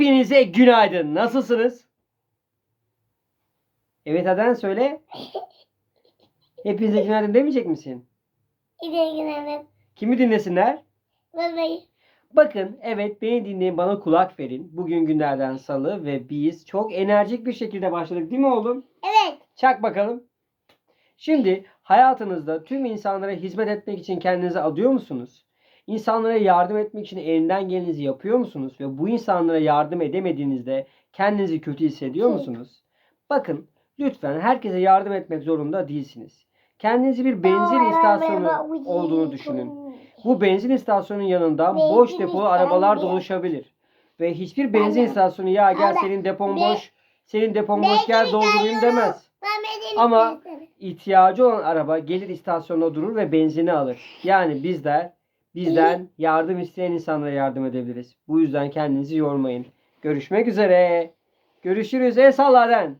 Hepinize günaydın. Nasılsınız? Evet Aden söyle. Hepinize günaydın demeyecek misin? İyi günaydın. Kimi dinlesinler? Babayı. Bakın evet beni dinleyin bana kulak verin. Bugün günlerden salı ve biz çok enerjik bir şekilde başladık değil mi oğlum? Evet. Çak bakalım. Şimdi hayatınızda tüm insanlara hizmet etmek için kendinizi adıyor musunuz? İnsanlara yardım etmek için elinden gelenizi yapıyor musunuz? Ve bu insanlara yardım edemediğinizde kendinizi kötü hissediyor Evet. musunuz? Bakın lütfen herkese yardım etmek zorunda değilsiniz. Kendinizi bir benzin istasyonu olduğunu düşünün. Bu benzin istasyonunun yanında boş depolu arabalar doluşabilir. Ve hiçbir benzin istasyonu ya gel senin depon boş, senin depon boş gel doldurayım demez. Ama Ama ihtiyacı olan araba gelir istasyonda durur ve benzini alır. Yani bizler bizden yardım isteyen insanlara yardım edebiliriz. Bu yüzden kendinizi yormayın. Görüşmek üzere. Görüşürüz. El salladen.